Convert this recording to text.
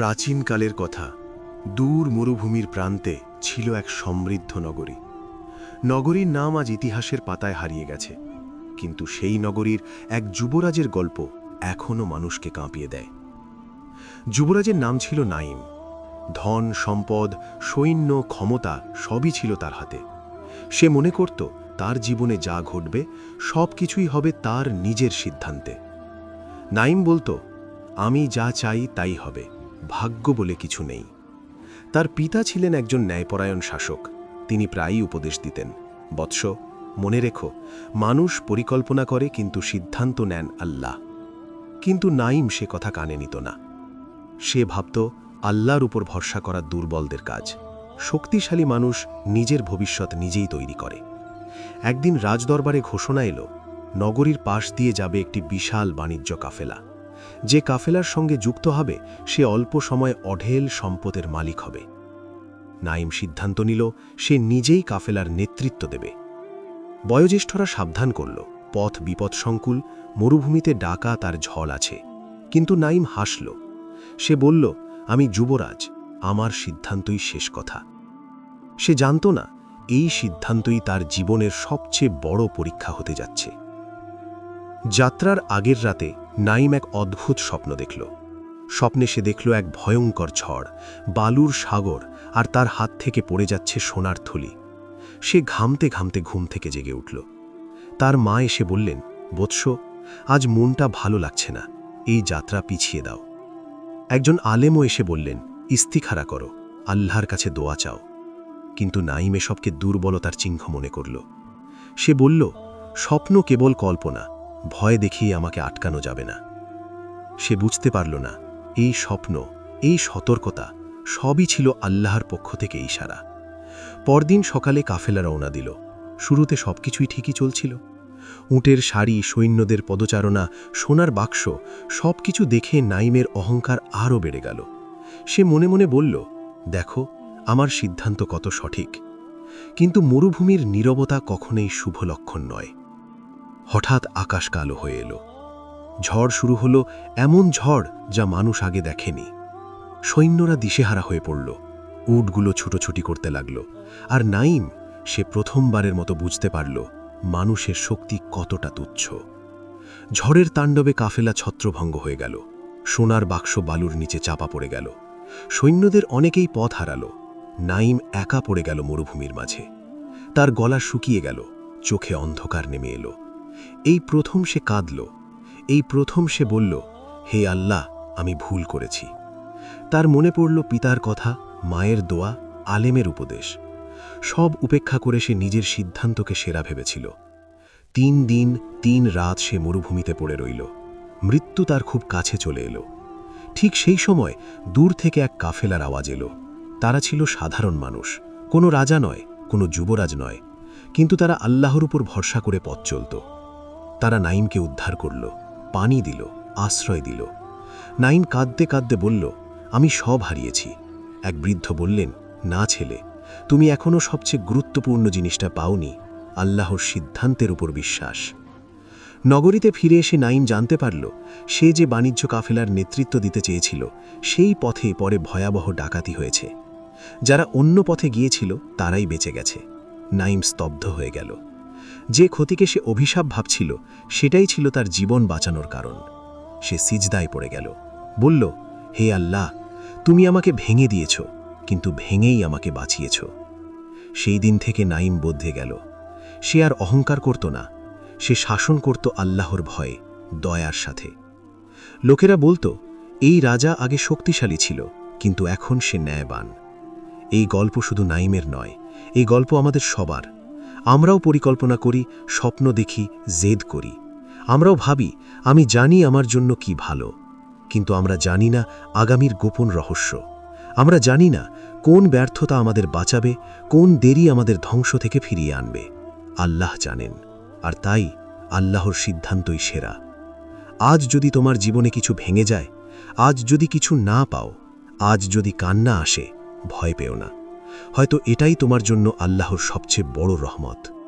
প্রাচীনকালের কথা, দূর মরুভূমির প্রান্তে ছিল এক সমৃদ্ধ নগরী। নগরীর নাম আজ ইতিহাসের পাতায় হারিয়ে গেছে, কিন্তু সেই নগরীর এক যুবরাজের গল্প এখনও মানুষকে কাঁপিয়ে দেয়। যুবরাজের নাম ছিল নাইম। ধন, সম্পদ, সৈন্য, ক্ষমতা সবই ছিল তার হাতে। সে মনে করত, তার জীবনে যা ঘটবে, সব কিছুই হবে তার নিজের সিদ্ধান্তে। নাইম বলতো, আমি যা চাই তাই হবে। ভাগ্য বলে কিছু নেই। তার পিতা ছিলেন একজন ন্যায়পরায়ণ শাসক। তিনি প্রায়ই উপদেশ দিতেন। বৎস, মনে রেখো, মানুষ পরিকল্পনা করে কিন্তু সিদ্ধান্ত নেন আল্লাহ। কিন্তু নাইম সে কথা কানে নিত না। সে ভাবত, আল্লাহর উপর ভরসা করা দুর্বলদের কাজ। শক্তিশালী মানুষ নিজের ভবিষ্যৎ নিজেই তৈরি করে। একদিন রাজদরবারে ঘোষণা এলো, নগরীর পাশ দিয়ে যাবে একটি বিশাল বাণিজ্য কাফেলা। যে কাফেলার সঙ্গে যুক্ত হবে, সে অল্প সময় অঢেল সম্পদের মালিক হবে। নাইম সিদ্ধান্ত নিল, সে নিজেই কাফেলার নেতৃত্ব দেবে। বয়োজ্যেষ্ঠরা সাবধান করল, পথ বিপদসংকুল মরুভূমিতে ডাকা তার ঝল আছে। কিন্তু নাইম হাসল, সে বলল, আমি যুবরাজ, আমার সিদ্ধান্তই শেষ কথা। সে জানত না, এই সিদ্ধান্তই তার জীবনের সবচেয়ে বড় পরীক্ষা হতে যাচ্ছে। যাত্রার আগের রাতে নাইম এক অদ্ভুত স্বপ্ন দেখল। স্বপ্নে সে দেখল এক ভয়ঙ্কর ঝড়, বালুর সাগর, আর তার হাত থেকে পড়ে যাচ্ছে সোনার থলি। সে ঘামতে ঘামতে ঘুম থেকে জেগে উঠল। তার মা এসে বললেন বৎস আজ মনটা ভালো লাগছে না, এই যাত্রা পিছিয়ে দাও। একজন আলেমও এসে বললেন, ইস্তিখারা করো, আল্লাহর কাছে দোয়া চাও। কিন্তু নাইম এসবকে দুর্বলতার চিহ্ন মনে করল। সে বলল, স্বপ্ন কেবল কল্পনা ভয় দেখিয়ে আমাকে আটকানো যাবে না। সে বুঝতে পারল না, এই স্বপ্ন, এই সতর্কতা সবই ছিল আল্লাহর পক্ষ থেকে ইশারা। পরদিন সকালে কাফেলা রওনা দিল। শুরুতে সবকিছুই ঠিকই চলছিল। উটের শাড়ি, সৈন্যদের পদচারণা, সোনার বাক্স, সবকিছু দেখে নাইমের অহংকার আরও বেড়ে গেল। সে মনে মনে বলল, দেখো, আমার সিদ্ধান্ত কত সঠিক। কিন্তু মরুভূমির নীরবতা কখনোই শুভ লক্ষণ নয়। হঠাৎ আকাশ কালো হয়ে এলো। ঝড় শুরু হলো এমন ঝড় যা মানুষ আগে দেখেনি। সৈন্যরা দিশেহারা হয়ে পড়ল। উটগুলো ছুটোছুটি করতে লাগল। আর নাইম, সে প্রথমবারের মতো বুঝতে পারল মানুষের শক্তি কতটা তুচ্ছ। ঝড়ের তাণ্ডবে কাফেলা ছত্রভঙ্গ হয়ে গেল। সোনার বাক্স বালুর নিচে চাপা পড়ে গেল। সৈন্যদের অনেকেই পথ হারালো। নাইম একা পড়ে গেল মরুভূমির মাঝে। তার গলা শুকিয়ে গেল। চোখে অন্ধকার নেমে এলো। এই প্রথম সে কাঁদল, এই প্রথম সে বলল, হে আল্লাহ, আমি ভুল করেছি। তার মনে পড়ল পিতার কথা, মায়ের দোয়া, আলেমের উপদেশ। সব উপেক্ষা করে সে নিজের সিদ্ধান্তকে সেরা ভেবেছিল। তিন দিন, তিন রাত সে মরুভূমিতে পড়ে রইল। মৃত্যু তার খুব কাছে চলে এলো। ঠিক সেই সময় দূর থেকে এক কাফেলার আওয়াজ এলো। তারা ছিল সাধারণ মানুষ, কোনো রাজা নয়, কোনো যুবরাজ নয়, কিন্তু তারা আল্লাহর উপর ভরসা করে পথ চলত। তারা নাইমকে উদ্ধার করল, পানি দিল, আশ্রয় দিল। নাইম কাঁদতে কাঁদতে বলল, আমি সব হারিয়েছি। এক বৃদ্ধ বললেন, না ছেলে, তুমি এখনও সবচেয়ে গুরুত্বপূর্ণ জিনিসটা পাওনি, আল্লাহর সিদ্ধান্তের উপর বিশ্বাস। নগরীতে ফিরে এসে নাইম জানতে পারল, সে যে বাণিজ্য কাফেলার নেতৃত্ব দিতে চেয়েছিল, সেই পথে পরে ভয়াবহ ডাকাতি হয়েছে। যারা অন্য পথে গিয়েছিল, তারাই বেঁচে গেছে। নাইম স্তব্ধ হয়ে গেল। যে ক্ষতিকে সে অভিশাপ ভাবছিল, সেটাই ছিল তার জীবন বাঁচানোর কারণ। সে সিজদায় পড়ে গেল। বলল, হে আল্লাহ, তুমি আমাকে ভেঙে দিয়েছ, কিন্তু ভেঙেই আমাকে বাঁচিয়েছ। সেই দিন থেকে নাইম বদ্ধে গেল। সে আর অহংকার করত না। সে শাসন করত আল্লাহর ভয়ে, দয়ার সাথে। লোকেরা বলতো, এই রাজা আগে শক্তিশালী ছিল, কিন্তু এখন সে ন্যায়বান। এই গল্প শুধু নাইমের নয়, এই গল্প আমাদের সবার। আমরাও পরিকল্পনা করি, স্বপ্ন দেখি, জেদ করি। আমরাও ভাবি, আমি জানি আমার জন্য কি ভালো। কিন্তু আমরা জানি না আগামীর গোপন রহস্য। আমরা জানি না কোন ব্যর্থতা আমাদের বাঁচাবে, কোন দেরি আমাদের ধ্বংস থেকে ফিরিয়ে আনবে। আল্লাহ জানেন, আর তাই আল্লাহর সিদ্ধান্তই সেরা। আজ যদি তোমার জীবনে কিছু ভেঙে যায়, আজ যদি কিছু না পাও, আজ যদি কান্না আসে, ভয় পেও না। হয়তো এটাই তোমার জন্য আল্লাহর সবচেয়ে বড় রহমত।